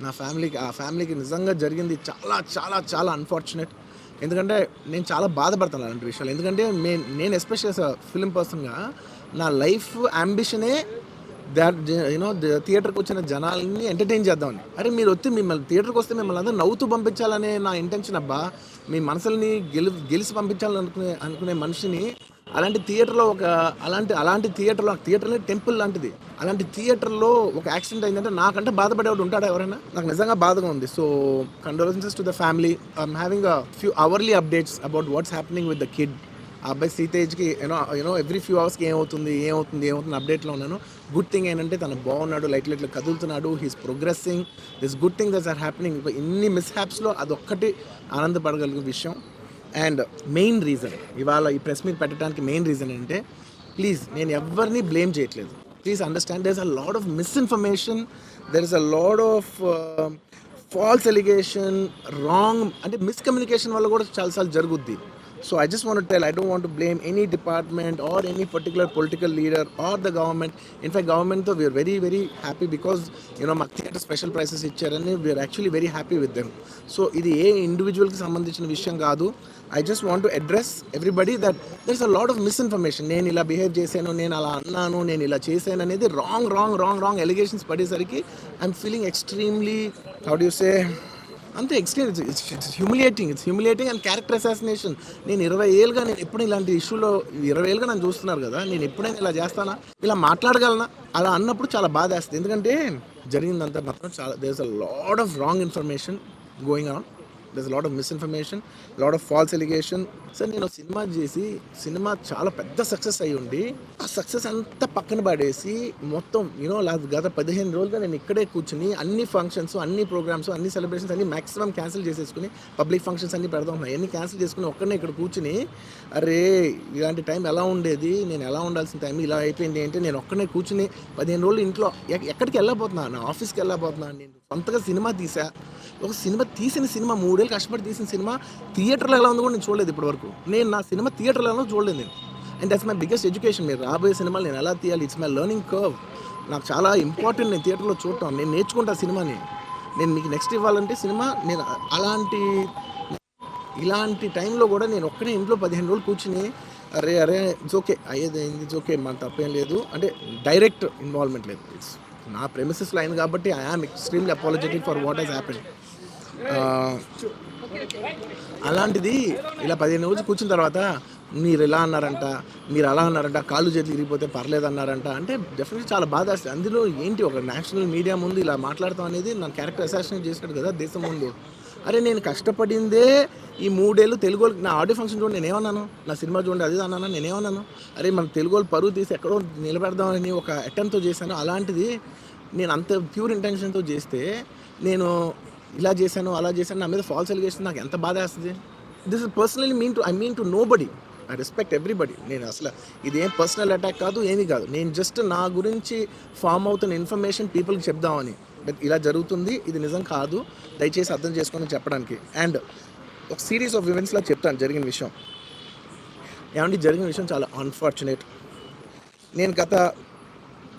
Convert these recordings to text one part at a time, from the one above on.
నా ఫ్యామిలీకి ఆ ఫ్యామిలీకి నిజంగా జరిగింది చాలా చాలా చాలా అన్ఫార్చునేట్ ఎందుకంటే నేను చాలా బాధపడతాను అలాంటి విషయాలు. ఎందుకంటే నేను నేను ఎస్పెషల్ ఫిలిం పర్సన్గా నా లైఫ్ అంబిషనే దాట్ యూనో థియేటర్కి వచ్చిన జనాల్ని ఎంటర్టైన్ చేద్దామని. అరే మీరు వచ్చి మిమ్మల్ని థియేటర్కి వస్తే మిమ్మల్ని అందరూ నవ్వుతూ పంపించాలనే నా ఇంటెన్షన్ అబ్బా. మీ మనసుల్ని గెలి గెలిచి పంపించాలనుకునే అనుకునే మనిషిని అలాంటి థియేటర్లో ఒక అలాంటి అలాంటి థియేటర్లో థియేటర్ టెంపుల్ లాంటిది. అలాంటి థియేటర్లో ఒక యాక్సిడెంట్ అయిందంటే నాకంటే బాధపడేవాడు ఉంటాడా ఎవరైనా? నాకు నిజంగా బాధగా ఉంది. So condolences to the family I'm having a few hourly updates about what's happening with the kid ఆ అబ్బాయి సీతేజ్కి you know you know every few అవర్స్కి ఏమవుతుంది ఏమవుతుంది ఏమవుతుంది అప్డేట్లో ఉన్నాను. గుడ్ థింగ్ ఏంటంటే తను బాగున్నాడు లైట్ లైట్లు కదులుతున్నాడు he's progressing this good thing these are happening ఇన్ని మిస్ హ్యాప్స్లో అదొక్కటి ఆనందపడగలిగే విషయం. అండ్ మెయిన్ రీజన్ ఇవాళ ఈ ప్రెస్ మీట్ పెట్టడానికి మెయిన్ రీజన్ అంటే ప్లీజ్ నేను ఎవరిని బ్లేమ్ చేయట్లేదు. Please understand there is a lot of misinformation there is a lot of false allegation wrong అంటే మిస్కమ్యూనికేషన్ వల్ల కూడా చాలాసార్లు జరుగుద్ది. So I just want tell I don't want blame any department or any particular political leader or the government in fact గవర్నమెంట్తో we're very very happy because you know మాకు theatre special prices ఇచ్చారని we're actually very happy with them so ఇది ఏ ఇండివిజువల్కి సంబంధించిన విషయం కాదు. I just want to address everybody that there is a lot of misinformation నేను ఇలా బిహేవ్ చేశాను నేను అలా అన్నాను నేను ఇలా చేశాను అనేది wrong wrong wrong wrong allegations పడేసరికి I'm feeling extremely how do say అంతే extent it's humiliating it's humiliating and character assassination నేను ఇరవై ఏళ్ళుగా నేను ఎప్పుడు ఇలాంటి ఇష్యూలో ఇరవై ఏళ్ళుగా నన్ను చూస్తున్నారు కదా నేను ఎప్పుడైనా ఇలా చేస్తానా? ఇలా మాట్లాడగలనా? అలా అన్నప్పుడు చాలా బాధ వేస్తుంది ఎందుకంటే జరిగిందంతా మాత్రం చాలా there's a lot of wrong information going on this lot of misinformation lot of false allegation sir నేను సినిమా చేసి సినిమా చాలా పెద్ద సక్సెస్ అయ్యి ఉండి ఆ సక్సెస్ అంతా పక్కన పడేసి మొత్తం యూనో గత పదిహేను రోజులుగా నేను ఇక్కడే కూర్చుని అన్ని ఫంక్షన్స్ అన్ని ప్రోగ్రామ్స్ అన్ని సెలబ్రేషన్స్ అన్ని మ్యాక్సిమం క్యాన్సిల్ చేసేసుకుని పబ్లిక్ ఫంక్షన్స్ అన్ని పెడదాం ఉన్నాయి అన్ని క్యాన్సిల్ చేసుకుని ఒక్కడనే ఇక్కడ కూర్చుని అరే ఇలాంటి టైం ఎలా ఉండేది? నేను ఎలా ఉండాల్సిన టైం ఇలా అయిపోయింది అంటే నేను ఒక్కనే కూర్చుని పదిహేను రోజులు ఇంట్లో ఎక్కడికి వెళ్ళబోతున్నా? నా ఆఫీస్కి వెళ్ళబోతున్నా? నేను సొంతగా సినిమా తీసా. ఒక సినిమా తీసిన సినిమా మూడు మూడేళ్ళు కష్టపడి తీసిన సినిమా థియేటర్లో ఎలా ఉందో కూడా నేను చూడలేదు ఇప్పటివరకు. నేను నా సినిమా థియేటర్లో ఎలా చూడలేదు నేను. And that's my biggest education మీరు రాబోయే సినిమాలు నేను ఎలా తీయాలి? ఇట్స్ మై లెర్నింగ్ కర్వ్ నాకు చాలా ఇంపార్టెంట్ నేను థియేటర్లో చూడటం. నేను నేర్చుకుంటా సినిమాని. నేను మీకు నెక్స్ట్ ఇవ్వాలంటే సినిమా నేను అలాంటి ఇలాంటి టైంలో కూడా నేను ఒక్కనే ఇంట్లో పదిహేను రోజులు కూర్చుని అరే అరే ఇట్స్ ఓకే అయ్యేది జోకే ఇట్స్ ఓకే మన తప్పేం లేదు. అంటే డైరెక్ట్ ఇన్వాల్వ్మెంట్ లేదు. ఇట్స్ నా ప్రెమిసెస్లో అయింది కాబట్టి I am extremely apologetic for what has happen అలాంటిది ఇలా పదిహేను రోజులు కూర్చున్న తర్వాత మీరు ఇలా అన్నారంట మీరు అలా అన్నారంట కాళ్ళు చేతులు ఇరిగిపోతే పర్లేదు అన్నారంట. అంటే డెఫినెట్లీ చాలా బాధ వేస్తుంది. అందులో ఏంటి ఒక నేషనల్ మీడియా ముందు ఇలా మాట్లాడతాం అనేది నా క్యారెక్టర్ అసాసినేట్ చేసినట్టు కదా దేశం ముందు. అరే నేను కష్టపడిందే ఈ మూడేళ్ళు తెలుగు వాళ్ళకి. నా ఆడియో ఫంక్షన్ చూడండి నేనేమన్నాను నా సినిమా చూడండి అది అన్నాను నేనేమన్నాను అరే మన తెలుగు వాళ్ళు పరువు తీసి ఎక్కడో నిలబెడదామని ఒక అటెంప్ట్తో చేశాను. అలాంటిది నేను అంత ప్యూర్ ఇంటెన్షన్తో చేస్తే నేను ఇలా చేశాను అలా చేశాను నా మీద ఫాల్స్ ఎలిగేషన్ నాకు ఎంత బాధ వేస్తుంది? This is personally mean to I mean to nobody I respect everybody నేను అసలు ఇది ఏం పర్సనల్ అటాక్ కాదు ఏమీ కాదు. నేను జస్ట్ నా గురించి ఫామ్ అవుతున్న ఇన్ఫర్మేషన్ పీపుల్కి చెప్దామని. బట్ ఇలా జరుగుతుంది ఇది నిజం కాదు. దయచేసి అర్థం చేసుకొని చెప్పడానికి. అండ్ ఒక సిరీస్ ఆఫ్ ఈవెంట్స్లో చెప్తాను జరిగిన విషయం. ఏమంటే జరిగిన విషయం చాలా అన్ఫార్చునేట్ నేను గత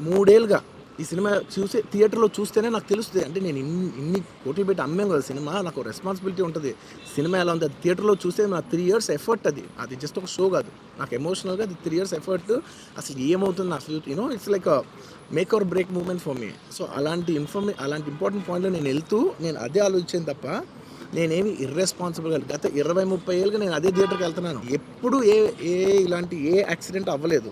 మూడేళ్ళుగా ఈ సినిమా చూసే థియేటర్లో చూస్తేనే నాకు తెలుస్తుంది. అంటే నేను ఇన్ని ఇన్ని కోట్లు పెట్టి అమ్మాం కదా సినిమా నాకు రెస్పాన్సిబిలిటీ ఉంటుంది. సినిమా ఎలా ఉంది అది థియేటర్లో చూస్తే నా త్రీ ఇయర్స్ ఎఫర్ట్ అది. అది జస్ట్ ఒక షో కాదు. నాకు ఎమోషనల్గా అది త్రీ ఇయర్స్ ఎఫర్ట్ అసలు ఏమవుతుంది? నా future you know it's like make our break moment for me so అలాంటి ఇన్ఫర్మే అలాంటి ఇంపార్టెంట్ పాయింట్లో నేను వెళ్తూ నేను అదే ఆలోచించాను తప్ప నేనేమి ఇర్రెస్పాన్సిబుల్గా గత ఇరవై ముప్పై ఏళ్ళుగా నేను అదే థియేటర్కి వెళ్తున్నాను. ఎప్పుడు ఏ ఏ ఇలాంటి ఏ యాక్సిడెంట్ అవ్వలేదు.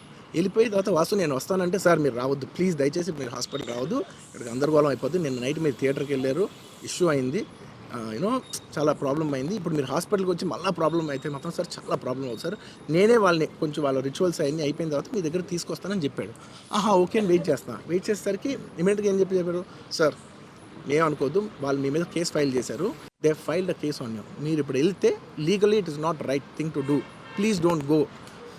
వెళ్ళిపోయిన తర్వాత వాసు నేను వస్తానంటే సార్ మీరు రావద్దు. ప్లీజ్ దయచేసి మీరు హాస్పిటల్ రావద్దు. ఇక్కడ గందరగోళం అయిపోద్ది. నిన్న నైట్ మీరు థియేటర్కి వెళ్ళారు. ఇష్యూ అయింది. యూనో చాలా ప్రాబ్లం అయింది. ఇప్పుడు మీరు హాస్పిటల్కి వచ్చి మళ్ళీ ప్రాబ్లం అయితే మాత్రం సార్ చాలా ప్రాబ్లం అవుతుంది సార్. నేనే వాళ్ళని కొంచెం వాళ్ళ రిచువల్స్ అవన్నీ అయిపోయిన తర్వాత మీ దగ్గర తీసుకొస్తానని చెప్పాడు. ఆహా ఓకే అని వెయిట్ చేస్తాను వెయిట్ చేసేసరికి ఇమీడియట్గా ఏం చెప్పి చెప్పారు సార్ మేము అనుకోద్దు వాళ్ళు మీ మీద కేసు ఫైల్ చేశారు. They file the case on you. మీరు ఇప్పుడు వెళ్తే legally it is not right thing to do. Please don't go.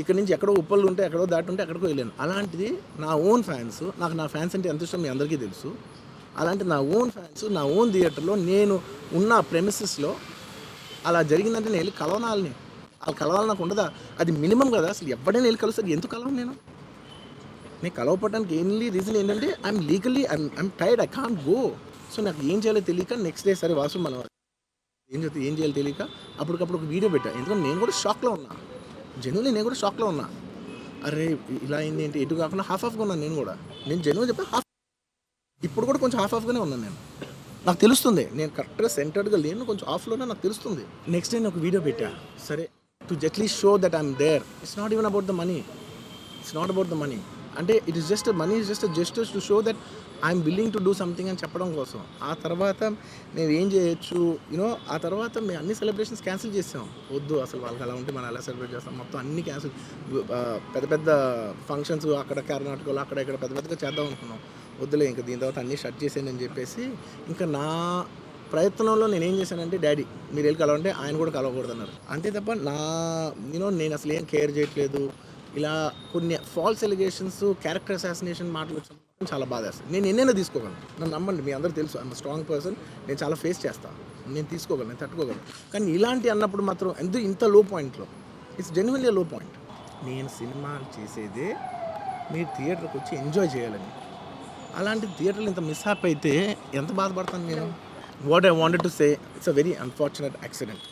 ఇక్కడ నుంచి ఎక్కడో ఉప్పలు ఉంటే ఎక్కడో దాటి ఉంటే ఎక్కడికో వెళ్ళాను. అలాంటిది నా ఓన్ ఫ్యాన్స్ నాకు నా ఫ్యాన్స్ అంటే ఎంత ఇష్టం మీ అందరికీ తెలుసు. అలాంటి నా ఓన్ ఫ్యాన్స్ నా ఓన్ థియేటర్లో నేను ఉన్న ప్రెమిసెస్లో అలా జరిగిందంటే నేను వెళ్ళి కలవనాలని. అలా కలవాలి నాకు ఉండదా? అది మినిమం కదా అసలు ఎవడైనా వెళ్ళి కలుస్తారు ఎందుకు కలవను నేను? నేను కలవపడడానికి ఎన్లీ రీజన్ ఏంటంటే I'm legally I'm I'm tired I can't go so నాకు ఏం చేయాలో తెలియక నెక్స్ట్ డే సరే వాసు మనం ఏం చెప్తే ఏం చేయాలో తెలియక అప్పటికప్పుడు ఒక వీడియో పెట్టా. ఎందుకంటే నేను కూడా షాక్లో ఉన్నా. జెన్యున్లీ నేను కూడా షాక్లో ఉన్నా. అరే ఇలా అయింది ఏంటి? ఎటు కాకుండా హాఫ్ హాఫ్గా ఉన్నాను నేను కూడా. నేను జెన్యున్ చెప్పి హాఫ్ ఇప్పుడు కూడా కొంచెం హాఫ్ హాఫ్గానే ఉన్నాను నేను. నాకు తెలుస్తుంది నేను కరెక్ట్గా సెంటర్డ్గా లేను కొంచెం ఆఫ్లోనే నాకు తెలుస్తుంది. నెక్స్ట్ డే నేను ఒక వీడియో పెట్టా. సరే to just show that I'm there it's not even about the money it's not about the money అంటే it is just money is just gesture to show that I'm willing to do something అని చెప్పడం కోసం. ఆ తర్వాత మేము ఏం చేయొచ్చు? You know ఆ తర్వాత మేము అన్ని సెలబ్రేషన్స్ క్యాన్సిల్ చేసాం. వద్దు అసలు వాళ్ళకి అలా ఉంటే మనం ఎలా సెలబ్రేట్ చేస్తాం? మొత్తం అన్ని క్యాన్సిల్ పెద్ద పెద్ద ఫంక్షన్స్ అక్కడ కర్ణాటకలో అక్కడ ఇక్కడ పెద్ద పెద్దగా చేద్దాం అనుకున్నాం. వద్దులే ఇంకా దీని తర్వాత అన్నీ షట్ చేసేయండి అని చెప్పేసి ఇంకా నా ప్రయత్నంలో నేను ఏం చేశానంటే డాడీ మీరు వెళ్ళి కలవంటే ఆయన కూడా కలవకూడదు అన్నారు అంతే తప్ప నా యూనో నేను అసలు ఏం కేర్ చేయట్లేదు. ఇలా కొన్ని ఫాల్స్ ఎలిగేషన్స్ క్యారెక్టర్ అసాసినేషన్ మాటలు వచ్చినప్పుడు చాలా బాధ వేస్తుంది నేను ఎన్నైనా తీసుకోగలను. నన్ను నమ్మండి మీ అందరూ తెలుసు. ఐఎమ్ స్ట్రాంగ్ పర్సన్ నేను చాలా ఫేస్ చేస్తాను నేను తీసుకోగలను నేను తట్టుకోగలను. కానీ ఇలాంటి అన్నప్పుడు మాత్రం ఎందుకు ఇంత లో? పాయింట్లో ఇట్స్ జెన్యున్లీ లో పాయింట్ నేను సినిమాలు చేసేదే మీరు థియేటర్కి వచ్చి ఎంజాయ్ చేయాలని. అలాంటి థియేటర్లు ఇంత మిస్ అయితే ఎంత బాధపడతాను నేను? What I wanted to say it's a very unfortunate accident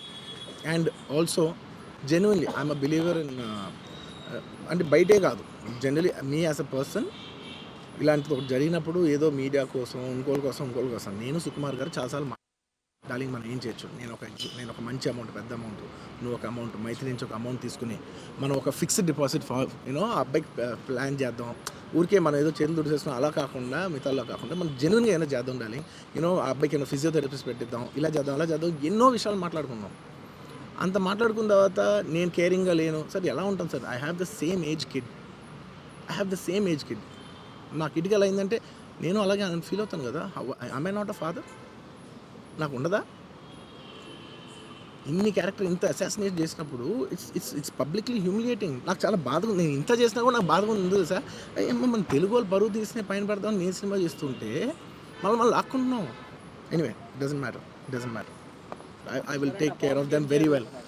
and also genuinely I'm a believer in అంటే బయటే కాదు. Generally me as a person ఇలాంటిది ఒకటి జరిగినప్పుడు ఏదో మీడియా కోసం ఇంకోళ్ళ కోసం ఇంకోళ్ళ కోసం. నేను సుకుమార్ గారు చాలాసార్లు డార్లింగ్ మనం ఏం చేయొచ్చు? నేను ఒక నేను ఒక మంచి అమౌంట్ పెద్ద అమౌంట్ నువ్వు ఒక అమౌంట్ మైత్రి నుంచి ఒక అమౌంట్ తీసుకుని మనం ఒక ఫిక్స్డ్ డిపాజిట్ యూనో ఆ అబ్బాయికి ప్లాన్ చేద్దాం. ఊరికే మనం ఏదో చేతులు దుడిసేస్తున్నాం అలా కాకుండా మిగతాలో కాకుండా మనం జెన్యున్గా ఏమైనా చేద్దాం ఉండాలి యూనో ఆ అబ్బాయికి ఏమైనా ఫిజియోథెరపిస్ట్ పెట్టిద్దాం ఇలా చేద్దాం అలా చేద్దాం ఎన్నో విషయాలు మాట్లాడుకుందాం. అంత మాట్లాడుకున్న తర్వాత నేను కేరింగ్గా లేను. సార్ ఎలా ఉంటాను sir? I have the same age kid I have the same age kid నా కిడ్కి ఎలా అయిందంటే నేను అలాగే ఫీల్ అవుతాను కదా. ఐ నాట్ అ ఫాదర్ నాకు ఉండదా? ఇన్ని క్యారెక్టర్ ఇంత అసాసినేట్ చేసినప్పుడు it's it's it's publicly humiliating నాకు చాలా బాధగా ఉంది. నేను ఇంత చేసినా కూడా నాకు బాధగా ఉంది సార్ అయ్యమ్మ మన తెలుగు వాళ్ళు బరువు తీసిన పైన పెడదామని నేను సినిమా చేస్తుంటే మళ్ళీ మళ్ళీ లాక్కుంటున్నాం. Anyway doesn't matter doesn't matter I, I will take care of them very well.